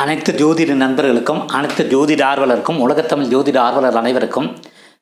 அனைத்து ஜோதிட நண்பர்களுக்கும் அனைத்து ஜோதிட ஆர்வலருக்கும் உலகத்தமிழ் ஜோதிட ஆர்வலர் அனைவருக்கும்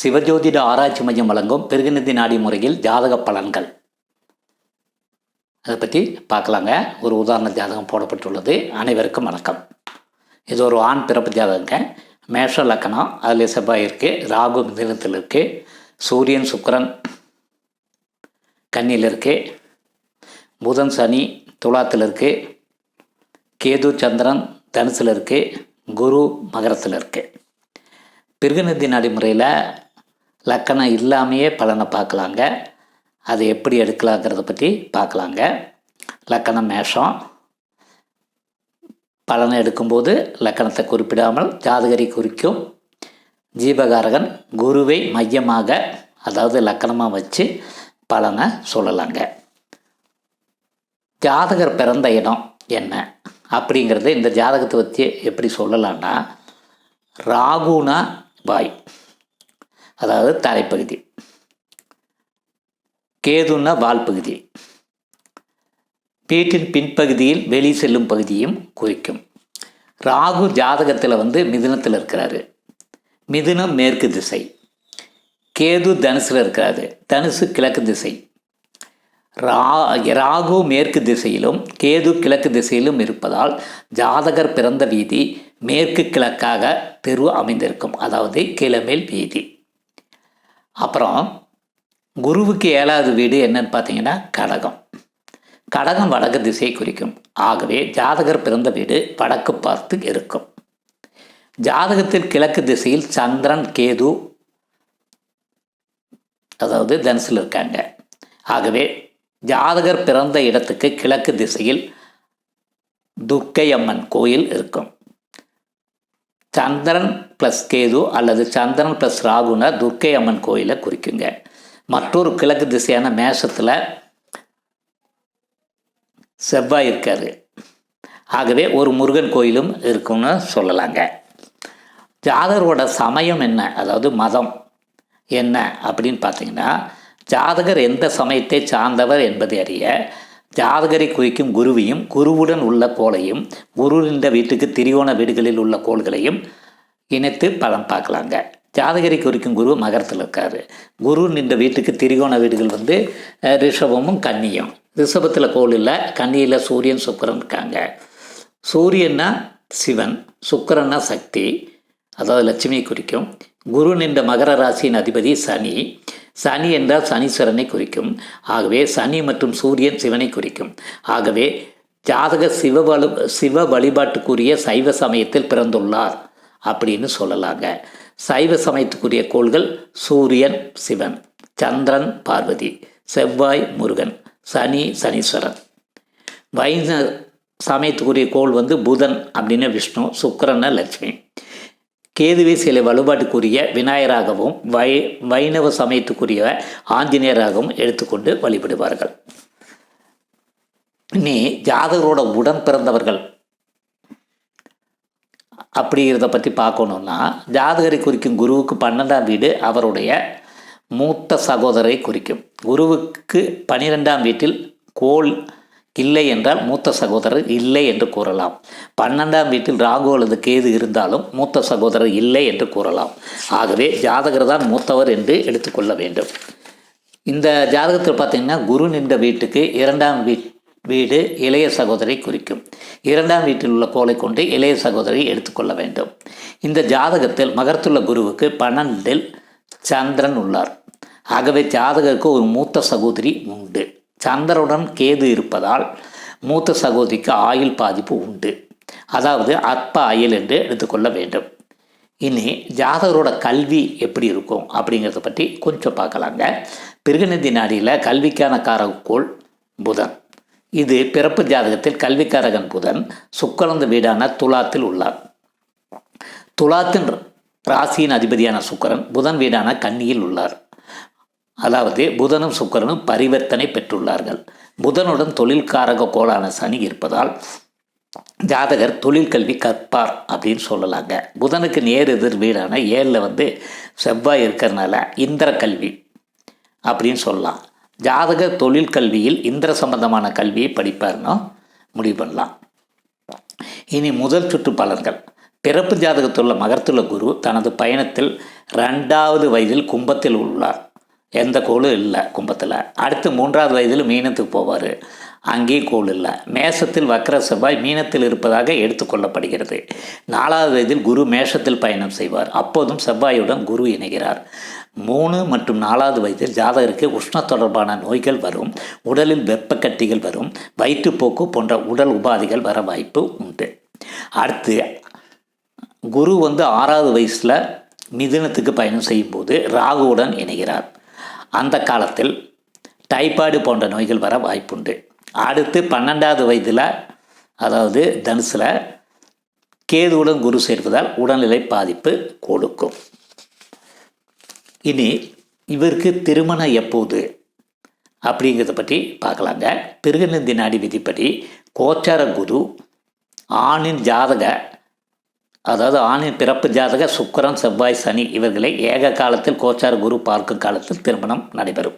சிவஜோதிட ஆராய்ச்சி மையம் வழங்கும் பெருகுநிதி நாடி முறையில் ஜாதக பலன்கள். அதை பற்றி பார்க்கலாங்க. ஒரு உதாரண ஜாதகம் போடப்பட்டுள்ளது. அனைவருக்கும் வணக்கம். இது ஒரு ஆண் பிறப்பு ஜாதகங்க. மேஷ லக்கணம். அதில் செவ்வாய் இருக்குது ராகு மிதினத்தில் இருக்குது சூரியன் சுக்கரன் கன்னியில் இருக்குது புதன் சனி துலாத்தில் இருக்குது கேது சந்திரன் தனுசில் இருக்குது குரு மகரத்தில் இருக்குது பிருகநதி நடைமுறையில் லக்கணம் இல்லாமையே பலனை பார்க்கலாங்க. அது எப்படி எடுக்கலாங்கிறத பற்றி பார்க்கலாங்க. லக்கணம் மேஷம். பலனை எடுக்கும்போது லக்கணத்தை குறிப்பிடாமல் ஜாதகரை குறிக்கும். ஜீபகாரகன் குருவை மையமாக அதாவது லக்கணமாக வச்சு பலனை சொல்லலாங்க. ஜாதகர் பிறந்த இடம் என்ன? அப்படிங்கிறத இந்த ஜாதகத்தை பற்றி எப்படி சொல்லலான்னா ராகுனா வாய் அதாவது தலைப்பகுதி. கேதுன்னா வால் பகுதி வீட்டின் பின்பகுதியில் வெளி செல்லும் பகுதியும் குறிக்கும். ராகு ஜாதகத்தில் வந்து மிதுனத்தில் இருக்கிறாரு. மிதுனம் மேற்கு திசை. கேது தனுசில் இருக்கிறாரு. தனுசு கிழக்கு திசை. ராகு மேற்கு திசையிலும் கேது கிழக்கு திசையிலும் இருப்பதால் ஜாதகர் பிறந்த வீதி மேற்கு கிழக்காக தெரு அமைந்திருக்கும். அதாவது கிழமேல் வீதி. அப்புறம் குருவுக்கு ஏழாவது வீடு என்னன்னு பார்த்தீங்கன்னா கடகம். கடகம் வடக்கு திசையை குறிக்கும். ஆகவே ஜாதகர் பிறந்த வீடு வடக்கு பார்த்து இருக்கும். ஜாதகத்தில் கிழக்கு திசையில் சந்திரன் கேது அதாவது தனுசில் இருக்காங்க. ஆகவே ஜாதகர் பிறந்த இடத்துக்கு கிழக்கு திசையில் துர்க்கை அம்மன் கோயில் இருக்கும். சந்திரன் ப்ளஸ் கேது அல்லது சந்திரன் ப்ளஸ் ராகுனா துர்க்கை அம்மன் கோயிலை குறிக்குங்க. மற்றொரு கிழக்கு திசையான மேஷத்தில் செவ்வாய் இருக்காரு. ஆகவே ஒரு முருகன் கோயிலும் இருக்கும்னு சொல்லலாங்க. ஜாதகரோட சமயம் என்ன? அதாவது மதம் என்ன? அப்படின்னு பார்த்தீங்கன்னா ஜாதகர் எந்த சமயத்தை சார்ந்தவர் என்பதை அறிய ஜாதகரை குறிக்கும் குருவையும் குருவுடன் உள்ள கோளையும் குரு நின்ற வீட்டுக்கு திரிகோண வீடுகளில் உள்ள கோள்களையும் இணைத்து பலம் பார்க்கலாங்க. ஜாதகரை குறிக்கும் குரு மகரத்தில் இருக்கார். குரு நின்ற வீட்டுக்கு திரிகோண வீடுகள் வந்து ரிஷபமும் கன்னியும். ரிஷபத்தில் கோள் இல்லை கன்னியில் சூரியன் சுக்கரன் இருக்காங்க. சூரியன்னா சிவன் சுக்கரன்னா சக்தி அதாவது லட்சுமியை குறிக்கும். குரு நின்ற மகர ராசியின் அதிபதி சனி. சனி என்றால் சனீஸ்வரனை குறிக்கும். ஆகவே சனி மற்றும் சூரியன் சிவனை குறிக்கும். ஆகவே ஜாதக சிவ வலு சிவ வழிபாட்டுக்குரிய சைவ சமயத்தில் பிறந்துள்ளார் அப்படின்னு சொல்லலாங்க. சைவ சமயத்துக்குரிய கோள்கள் சூரியன் சிவன் சந்திரன் பார்வதி செவ்வாய் முருகன் சனி சனீஸ்வரன். வைண சமயத்துக்குரிய கோள் வந்து புதன் அப்படின்னு விஷ்ணு சுக்கரன லட்சுமி. கேதுவே சில வழிபாட்டுக்குரிய விநாயகராகவும் வை வைணவ சமயத்துக்குரிய ஆஞ்சநேயராகவும் எடுத்துக்கொண்டு வழிபடுவார்கள். இனி ஜாதகரோட உடன் பிறந்தவர்கள். அப்படிங்கிறத பற்றி பார்க்கணுன்னா ஜாதகரை குறிக்கும் குருவுக்கு பன்னெண்டாம் வீடு அவருடைய மூத்த சகோதரரை குறிக்கும். குருவுக்கு பனிரெண்டாம் வீட்டில் கோல் இல்லை என்றால் மூத்த சகோதரர் இல்லை என்று கூறலாம். பன்னெண்டாம் வீட்டில் ராகு அல்லது கேது இருந்தாலும் மூத்த சகோதரர் இல்லை என்று கூறலாம். ஆகவே ஜாதகர் தான் மூத்தவர் என்று எடுத்துக்கொள்ள வேண்டும். இந்த ஜாதகத்தில் பார்த்தீங்கன்னா குரு நின்ற வீட்டுக்கு இரண்டாம் வீ வீடு இளைய சகோதரி குறிக்கும். இரண்டாம் வீட்டில் உள்ள கோலை கொண்டு இளைய சகோதரி எடுத்துக்கொள்ள வேண்டும். இந்த ஜாதகத்தில் மகர்த்துள்ள குருவுக்கு பன்னெண்டில் சந்திரன் உள்ளார். ஆகவே ஜாதகருக்கு ஒரு மூத்த சகோதரி உண்டு. சந்திரனுடன் கேது இருப்பதால் மூத்த சகோதரிக்கு ஆயுள் பாதிப்பு உண்டு. அதாவது அற்ப ஆயுள் என்று எடுத்துக்கொள்ள வேண்டும். இனி ஜாதகரோட கல்வி எப்படி இருக்கும் அப்படிங்கிறத பற்றி கொஞ்சம் பார்க்கலாங்க. பிருகநிதி நாடியில் கல்விக்கான காரகோள் புதன். இது பிறப்பு ஜாதகத்தில் கல்விக்காரகன் புதன் சுக்கரந்த வீடான துலாத்தில் உள்ளார். துலாத்தின் ராசியின் அதிபதியான சுக்கரன் புதன் வீடான கன்னியில் உள்ளார். அதாவது புதனும் சுக்கரனும் பரிவர்த்தனை பெற்றுள்ளார்கள். புதனுடன் தொழில்காரக கோளான சனி இருப்பதால் ஜாதகர் தொழில் கல்வி கற்பார் அப்படின்னு சொல்லலாங்க. புதனுக்கு நேர் எதிர் வீடான ஏழில் வந்து செவ்வாய் இருக்கிறனால இந்திர கல்வி அப்படின்னு சொல்லலாம். ஜாதகர் தொழில் கல்வியில் இந்திர சம்பந்தமான கல்வியை படிப்பார்னோ முடிவு பண்ணலாம். இனி முதல் சுற்று பலன்கள். பிறப்பு ஜாதகத்துள்ள மகர்த்துள்ள குரு தனது பயணத்தில் ரெண்டாவது வயதில் கும்பத்தில் உள்ளார். எந்த கோளும் இல்லை கும்பத்தில். அடுத்து மூன்றாவது வயதில் மீனத்துக்கு போவார். அங்கேயும் கோள் இல்லை. மேஷத்தில் வக்கர செவ்வாய் மீனத்தில் இருப்பதாக எடுத்துக்கொள்ளப்படுகிறது நாலாவது வயதில் குரு மேஷத்தில் பயணம் செய்வார். அப்போதும் செவ்வாயுடன் குரு இணைகிறார். மூணு மற்றும் நாலாவது வயதில் ஜாதகருக்கு உஷ்ண தொடர்பான நோய்கள் வரும். உடலில் வெப்பக்கட்டிகள் வரும். வயிற்றுப்போக்கு போன்ற உடல் உபாதைகள் வர வாய்ப்பு உண்டு. அடுத்து குரு வந்து ஆறாவது வயசில் மிதுனத்துக்கு பயணம் செய்யும்போது ராகுவுடன் இணைகிறார். அந்த காலத்தில் டைபாய்டு போன்ற நோய்கள் வர வாய்ப்புண்டு. அடுத்து பன்னெண்டாவது வயதில் அதாவது தனுசில் கேதுவுடன் குரு சேர்வதால் உடல்நிலை பாதிப்பு கொடுக்கும். இனி இவருக்கு திருமணம் எப்போது அப்படிங்கிறத பற்றி பார்க்கலாங்க. பிருகநந்தி நாடி விதிப்படி கோச்சார குரு ஆணின் ஜாதக அதாவது ஆணின் பிறப்பு ஜாதக சுக்கரன் செவ்வாய் சனி இவர்களை ஏக காலத்தில் கோச்சார குரு பார்க்கும் காலத்தில் திருமணம் நடைபெறும்.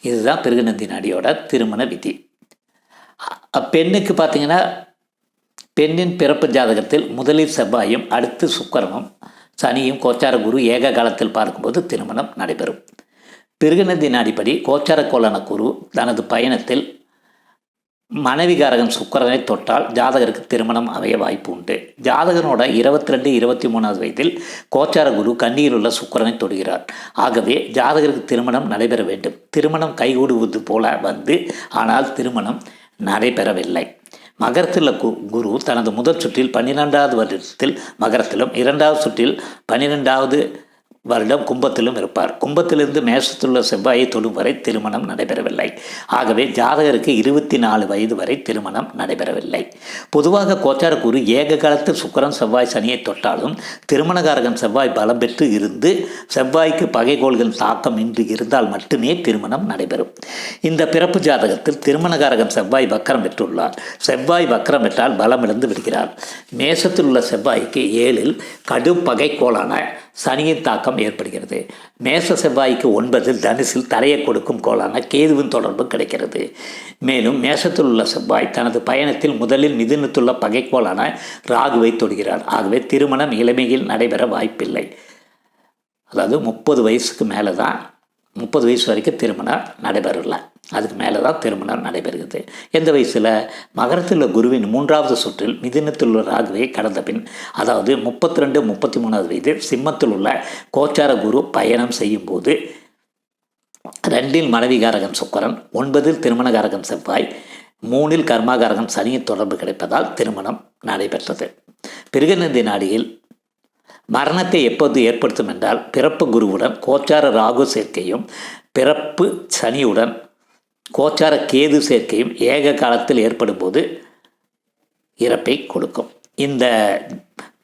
இதுதான் பிருகுநந்தி நாடியோட திருமண விதி. அப்பெண்ணுக்கு பெண்ணுக்கு பார்த்தீங்கன்னா பெண்ணின் பிறப்பு ஜாதகத்தில் முதலில் செவ்வாயும் அடுத்து சுக்கரமும் சனியும் கோச்சார குரு ஏக காலத்தில் பார்க்கும்போது திருமணம் நடைபெறும். பிருகநந்தி நாடிப்படி கோச்சார கோலன குரு தனது பயணத்தில் மனைவிகாரகம் சுக்கரனை தொட்டால் ஜாதகருக்கு திருமணம் அமைய வாய்ப்பு உண்டு. ஜாதகனோட இருபத்தி ரெண்டு இருபத்தி மூணாவது வயதில் கோச்சார குரு கன்னியில் உள்ள சுக்கிரனை தொடுகிறார். ஆகவே ஜாதகருக்கு திருமணம் நடைபெற வேண்டும். திருமணம் கைகூடுவது போல வந்து ஆனால் திருமணம் நடைபெறவில்லை. மகரத்தில் கு குரு தனது முதல் சுற்றில் பன்னிரெண்டாவது வருடத்தில் மகரத்திலும் இரண்டாவது சுற்றில் பன்னிரெண்டாவது வருடம் கும்பத்திலும் இருப்பார். கும்பத்திலிருந்து மேஷத்திலுள்ள செவ்வாயை தொழும் வரை திருமணம் நடைபெறவில்லை. ஆகவே ஜாதகருக்கு இருபத்தி நாலு வயது வரை திருமணம் நடைபெறவில்லை. பொதுவாக கோச்சார குரு ஏக காலத்தில் சுக்கிரன் செவ்வாய் சனியை தொட்டாலும் திருமணகாரகம் செவ்வாய் பலம் பெற்று இருந்து செவ்வாய்க்கு பகைகோள்கள் தாக்கம் இன்றி இருந்தால் மட்டுமே திருமணம் நடைபெறும். இந்த பிறப்பு ஜாதகத்தில் திருமணகாரகம் செவ்வாய் வக்கரம் பெற்றுள்ளார். செவ்வாய் வக்கரம் பெற்றால் பலமிழந்து விடுகிறார். மேசத்தில் உள்ள செவ்வாய்க்கு ஏழில் கடும் பகைக்கோளான சனியின் தாக்கம் ஏற்படுகிறது. மேச செவ்வாய்க்கு ஒன்பதில் தனுசில் தரையை கொடுக்கும் கோளான கேதுவின் தொடர்பு கிடைக்கிறது. மேலும் மேசத்தில் உள்ள செவ்வாய் தனது பயணத்தில் முதலில் மிதுனத்துள்ள பகைக்கோளான ராகுவை தொடுகிறார். ஆகவே திருமணம் இளமையில் நடைபெற வாய்ப்பில்லை. அதாவது முப்பது வயசுக்கு மேலே தான் முப்பது வயசு வரைக்கும் திருமணம் நடைபெறல. அதுக்கு மேலே தான் திருமணம் நடைபெறுகிறது. எந்த வயசில்? மகரத்தில் உள்ள குருவின் மூன்றாவது சுற்றில் மிதினத்தில் உள்ள ராகுவை கடந்த பின் அதாவது முப்பத்தி ரெண்டு முப்பத்தி மூணாவது வயது சிம்மத்தில் உள்ள கோச்சார குரு பயணம் செய்யும்போது ரெண்டில் மனைவிகாரகம் சுக்கரன் ஒன்பதில் திருமணகாரகம் செவ்வாய் மூணில் கர்மாகாரகம் சனியின் தொடர்பு கிடைப்பதால் திருமணம் நடைபெற்றது. பிருகநந்தி நாடியில் மரணத்தை எப்போது ஏற்படுத்தும் என்றால் பிறப்பு குருவுடன் கோச்சார ராகு சேர்க்கையும் பிறப்பு சனியுடன் கோச்சார கேது சேர்க்கையும் ஏக காலத்தில் ஏற்படும் போது இறப்பை கொடுக்கும். இந்த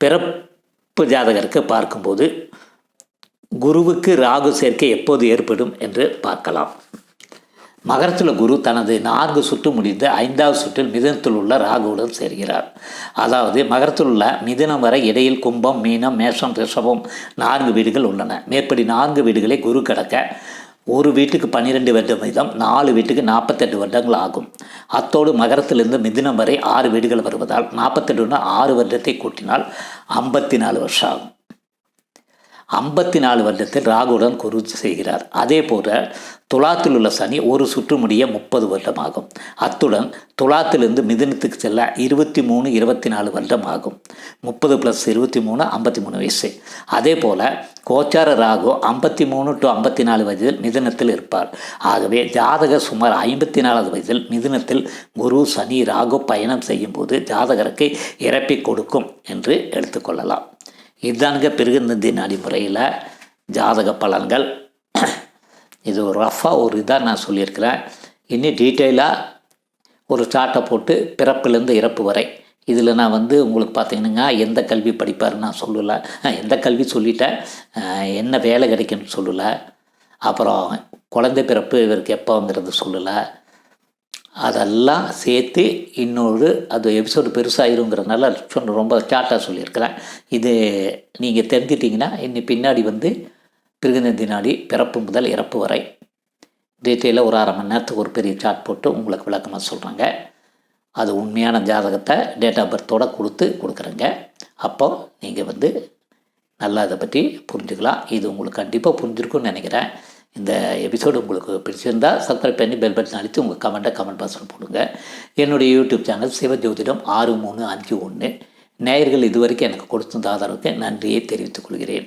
பிறப்பு ஜாதகருக்கு பார்க்கும்போது குருவுக்கு ராகு சேர்க்கை எப்போது ஏற்படும் என்று பார்க்கலாம். மகரத்தில் குரு தனது நான்கு சுற்று முடிந்து ஐந்தாவது சுற்றில் மிதனத்தில் உள்ள ராகுவுடன் சேர்கிறார். அதாவது மகரத்தில் உள்ள மிதனம் வரை இடையில் கும்பம் மீனம் மேஷம் ரிஷபம் நான்கு வீடுகள் உள்ளன. மேற்படி நான்கு வீடுகளை குரு கடக்க ஒரு வீட்டுக்கு பன்னிரெண்டு வருடம் வீதம் நாலு வீட்டுக்கு நாற்பத்தெட்டு வருடங்கள் ஆகும். அத்தோடு மகரத்திலிருந்து மிதினம் வரை ஆறு வீடுகள் வருவதால் நாற்பத்தெட்டுன்னு ஆறு வருடத்தை கூட்டினால் ஐம்பத்தி நாலு வருஷம் ஆகும். ஐம்பத்தி நாலு வருடத்தில் ராகுடன் குரு செய்கிறார் அதே போல துலாத்தில் உள்ள சனி ஒரு சுற்று முடிய முப்பது வருடம் ஆகும் அத்துடன் துலாத்திலிருந்து மிதுனத்துக்கு செல்ல இருபத்தி மூணு இருபத்தி நாலு வருடம் ஆகும் முப்பது ப்ளஸ் இருபத்தி மூணு ஐம்பத்தி மூணு வயசு. அதே போல் கோச்சார ராகு ஐம்பத்தி மூணு டு ஐம்பத்தி நாலு வயதில் மிதுனத்தில் இருப்பார். ஆகவே ஜாதக சுமார் ஐம்பத்தி நாலாவது வயதில் மிதுனத்தில் குரு சனி ராகு பயணம் செய்யும்போது ஜாதகருக்கு இறப்பி கொடுக்கும் என்று எடுத்துக்கொள்ளலாம் இதுதானுங்க பிறகு நாடி அடிமுறையில் ஜாதக பலன்கள். இது ஒரு ரஃபாக ஒரு இதாக நான் சொல்லியிருக்கிறேன். இன்னும் டீட்டெயிலாக ஒரு சார்ட்டை போட்டு பிறப்பிலேருந்து இறப்பு வரை. இதில் நான் வந்து உங்களுக்கு பார்த்தீங்கன்னா எந்த கல்வி படிப்பாருன்னு நான் சொல்லலை. எந்த கல்வி சொல்லிட்டேன். என்ன வேலை கிடைக்கும்னு சொல்லலை. அப்புறம் குழந்தை பிறப்பு இவருக்கு எப்போங்கிறது சொல்லலை. அதெல்லாம் சேர்த்து இன்னொரு அது எபிசோடு பெருசாகிருங்கிறதுனால சொன்ன ரொம்ப சார்ட்டாக சொல்லியிருக்கிறேன். இது நீங்கள் தெரிஞ்சிட்டிங்கன்னா இன்னி பின்னாடி வந்து பிருகநந்தி நாடி பிறப்பு முதல் இறப்பு வரை. டீட்டெயிலாக ஒரு அரை மணி நேரத்துக்கு ஒரு பெரிய சாட் போட்டு உங்களுக்கு விளக்கமாக சொல்கிறாங்க அது உண்மையான ஜாதகத்தை டேட் ஆஃப் பர்த்தோட கொடுத்து கொடுக்குறேங்க. அப்போ நீங்கள் வந்து நல்லா அதை பற்றி புரிஞ்சுக்கலாம். இது உங்களுக்கு கண்டிப்பாக புரிஞ்சிருக்கும்னு நினைக்கிறேன். இந்த எபிசோடு உங்களுக்கு பிடிச்சிருந்தால் சப்ஸ்கிரைப் பண்ணி பெல் பட்டன் அழித்து உங்கள் கமெண்ட்டை கமெண்ட் பாக்ஸில் போடுங்க. என்னுடைய யூடியூப் சேனல் சிவஜோதிடம் ஆறு மூணு அஞ்சு ஒன்று நேயர்கள் இதுவரைக்கும் எனக்கு கொடுத்த ஆதரவுக்கு நன்றியை தெரிவித்துக் கொள்கிறேன்.